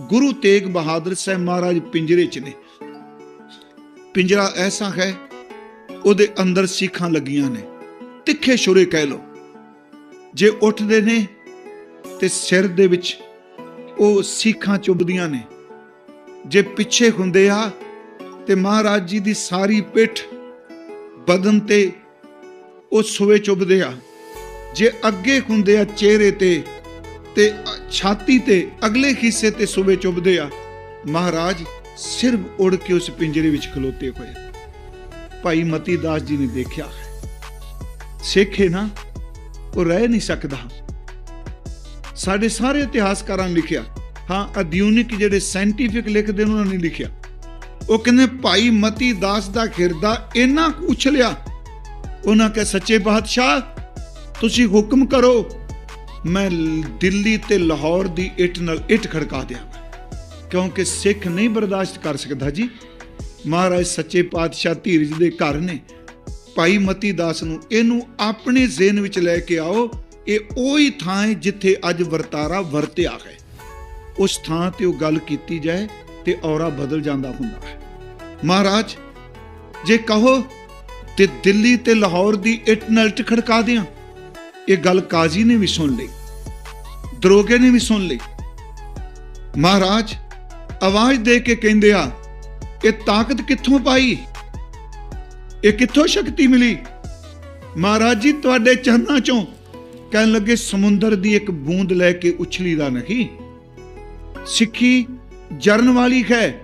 ਗੁਰੂ ਤੇਗ ਬਹਾਦਰ ਸਾਹਿਬ ਮਹਾਰਾਜ ਪਿੰਜਰੇ 'ਚ ਨੇ। ਪਿੰਜਰਾ ਐਸਾ ਹੈ, ਉਹਦੇ ਅੰਦਰ ਸੀਖਾਂ ਲੱਗੀਆਂ ਨੇ। ਤਿੱਖੇ ਛੁਰੇ ਕਹਿ ਲੋ ਜੇ ਉੱਠਦੇ ਨੇ ਤੇ ਸਿਰ ਦੇ ਵਿੱਚ ਉਹ ਸਿੱਖਾਂ ਚੁੱਭਦੀਆਂ ਨੇ। ਜੇ ਪਿੱਛੇ ਹੁੰਦੇ ਆ ਤੇ ਮਹਾਰਾਜ ਜੀ ਦੀ ਸਾਰੀ ਪਿੱਠ ਬਦਨ ਤੇ ਉਹ ਸੂਏ ਚੁੱਭਦੇ ਆ। ਜੇ ਅੱਗੇ ਹੁੰਦੇ ਆ ਚਿਹਰੇ ਤੇ ਤੇ ਛਾਤੀ ਤੇ ਅਗਲੇ ਹਿੱਸੇ ਤੇ ਸੂਏ ਚੁੱਭਦੇ ਆ। ਮਹਾਰਾਜ ਸਿਰਫ ਉੜ ਕੇ ਉਸ ਪਿੰਜਰੇ ਵਿੱਚ ਖਲੋਤੇ ਹੋਏ। ਭਾਈ ਮਤੀ ਦਾਸ ਜੀ ਨੇ ਦੇਖਿਆ ਸਿੱਖ ਨਾ, ਉਹ ਰਹਿ ਨਹੀਂ ਸਕਦਾ। ਸਾਡੇ ਸਾਰੇ ਇਤਿਹਾਸਕਾਰਾਂ ਨੇ ਲਿਖਿਆ। ਹਾਂ, ਆਧੁਨਿਕ ਜਿਹੜੇ ਸਾਇੰਟੀਫਿਕ ਲਿਖਦੇ ਉਹਨਾਂ ਨੇ ਲਿਖਿਆ। ਉਹ ਕਹਿੰਦੇ, ਭਾਈ ਮਤੀ ਦਾਸ ਦਾ ਖਿਰਦਾ ਇੰਨਾ ਕੁ ਉਛਲਿਆ। ਉਹਨਾਂ ਕਹੇ, ਸੱਚੇ ਬਾਦਸ਼ਾਹ, ਤੁਸੀਂ ਹੁਕਮ ਕਰੋ ਮੈਂ ਦਿੱਲੀ ਤੇ ਲਾਹੌਰ ਦੀ ਇੱਟ ਨਾਲ ਇੱਟ ਖੜਕਾ ਦਿਆਂਗਾ ਕਿਉਂਕਿ ਸਿੱਖ ਨਹੀਂ ਬਰਦਾਸ਼ਤ ਕਰ ਸਕਦਾ ਜੀ। ਮਹਾਰਾਜ ਸੱਚੇ ਪਾਤਸ਼ਾਹ ਧੀਰਜ ਦੇ ਘਰ ਨੇ। ਭਾਈ ਮਤੀ ਦਾਸ ਨੂੰ ਇਹਨੂੰ ਆਪਣੇ ਜ਼ਿਹਨ ਵਿੱਚ ਲੈ ਕੇ ਆਓ। ਇਹ ਉਹੀ ਥਾਂ ਹੈ ਜਿੱਥੇ ਅੱਜ ਵਰਤਾਰਾ ਵਰਤਿਆ ਹੈ। ਉਸ ਥਾਂ ਤੇ ਉਹ ਗੱਲ ਕੀਤੀ ਜਾਏ ਤੇ ਔਰਾ ਬਦਲ ਜਾਂਦਾ ਹੁੰਦਾ ਹੈ। ਮਹਾਰਾਜ, ਜੇ ਕਹੋ ਤੇ ਦਿੱਲੀ ਤੇ ਲਾਹੌਰ ਦੀ ਇੱਟ ਨਾਲ ਇੱਟ ਖੜਕਾ ਦਿਆਂ। ਇਹ ਗੱਲ ਕਾਜ਼ੀ ਨੇ ਵੀ ਸੁਣ ਲਈ। ਦਰੋਗੇ ਨੇ ਵੀ ਸੁਣ ਲਈ। ਮਹਾਰਾਜ, ਆਵਾਜ਼ ਦੇ ਕੇ ਕਹਿੰਦੇ ਆ, ਇਹ ਤਾਕਤ ਕਿੱਥੋਂ ਪਾਈ? ਇਹ ਕਿੱਥੋਂ ਸ਼ਕਤੀ ਮਿਲੀ? ਮਹਾਰਾਜ ਜੀ, ਤੁਹਾਡੇ ਚਰਨਾਂ ਚੋਂ ਕਹਿਣ ਲੱਗੇ ਸਮੁੰਦਰ ਦੀ ਇੱਕ ਬੂੰਦ ਲੈ ਕੇ ਉਛਲੀ ਦਾ ਨਹੀਂ। ਸਿੱਖੀ ਜਰਨ ਵਾਲੀ ਹੈ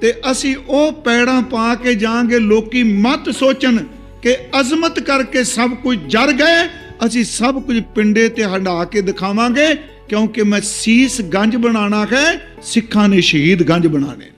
ਤੇ ਅਸੀਂ ਉਹ ਪੈੜਾਂ ਪਾ ਕੇ ਜਾਾਂਗੇ ਲੋਕੀ ਮਤ ਸੋਚਣ ਕਿ ਅਜ਼ਮਤ ਕਰਕੇ ਸਭ ਕੁਝ ਜਰ ਗਏ, ਅਸੀਂ ਸਭ ਕੁਝ ਪਿੰਡੇ ਤੇ ਹੰਡਾ ਕੇ ਦਿਖਾਵਾਂਗੇ। ਕਿਉਂਕਿ ਮੈਂ ਸੀਸ ਗੰਜ ਬਣਾਣਾ ਹੈ ਸਿੱਖਾਂ ਨੇ ਸ਼ਹੀਦ ਗੰਜ ਬਣਾਣੇ